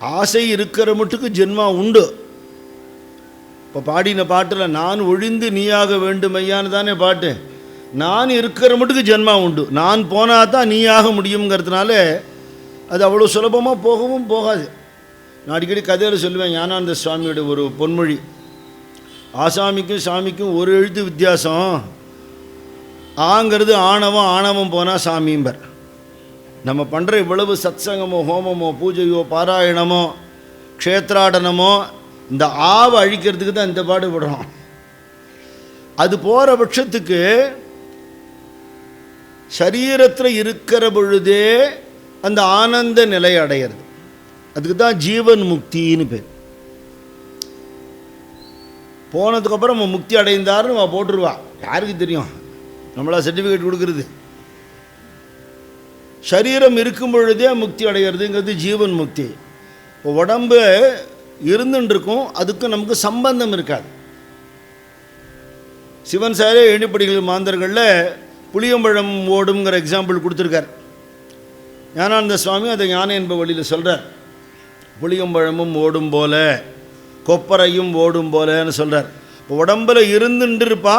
ஆசை இருக்கிற மட்டுக்கு ஜென்மா உண்டு. இப்போ பாடின பாட்டில் நான் ஒழிந்து நீயாக வேண்டும் ஐயான்னு தானே பாட்டு. நான் இருக்கிற மட்டுக்கு ஜென்மா உண்டு. நான் போனால் தான் நீயாக முடியுங்கிறதுனால அது அவ்வளோ சுலபமாக போகவும் போகாது. நான் அடிக்கடி கதையில் சொல்லுவேன் ஞானானந்த சுவாமியோட ஒரு பொன்மொழி. ஆசாமிக்கும் சாமிக்கும் ஒரு எழுத்து வித்தியாசம். ஆங்கிறது ஆணவம் ஆணவம் போனால் சாமிம்பர் நம்ம பண்ணுற இவ்வளவு சத்சங்கமோ ஹோமமோ பூஜையோ பாராயணமோ க்ஷேத்ராடனமோ இந்த ஆவை அழிக்கிறதுக்கு தான் இந்த பாடுபடுறோம் அது போகிற பட்சத்துக்கு சரீரத்தில் இருக்கிற பொழுதே அந்த ஆனந்த நிலை அடையிறது. அதுக்கு தான் ஜீவன் முக்தின்னு பேர். போனதுக்கப்புறம் முக்தி அடைந்தாருன்னு அவன் போட்டுருவா. யாருக்கு தெரியும்? நம்மளா சர்டிஃபிகேட் கொடுக்குறது. சரீரம் இருக்கும் பொழுதே முக்தி அடைகிறதுங்கிறது ஜீவன் முக்தி. இப்போ உடம்பு இருந்துன்னு இருக்கும் நமக்கு சம்பந்தம் இருக்காது. சிவன் சாரே எண்ணிப்படிகள் மாந்தர்களில் புளியம்பழம் ஓடுங்கிற எக்ஸாம்பிள் கொடுத்துருக்கார். ஞானானந்த சுவாமி அதை ஞான என்ப வழியில் சொல்கிறார் புளியம்பழமும் ஓடும் போல கொப்பரையும் ஓடும் போலன்னு சொல்கிறார் இப்போ உடம்பில் இருந்துட்டு இருப்பா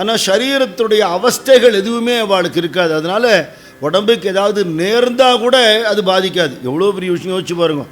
ஆனால் சரீரத்துடைய அவஸ்தைகள் எதுவுமே அவளுக்கு இருக்காது. அதனால் உடம்புக்கு ஏதாவது நேர்ந்தால் கூட அது பாதிக்காது. எவ்வளோ பெரிய விஷயம் யோசிச்சு பாருங்க.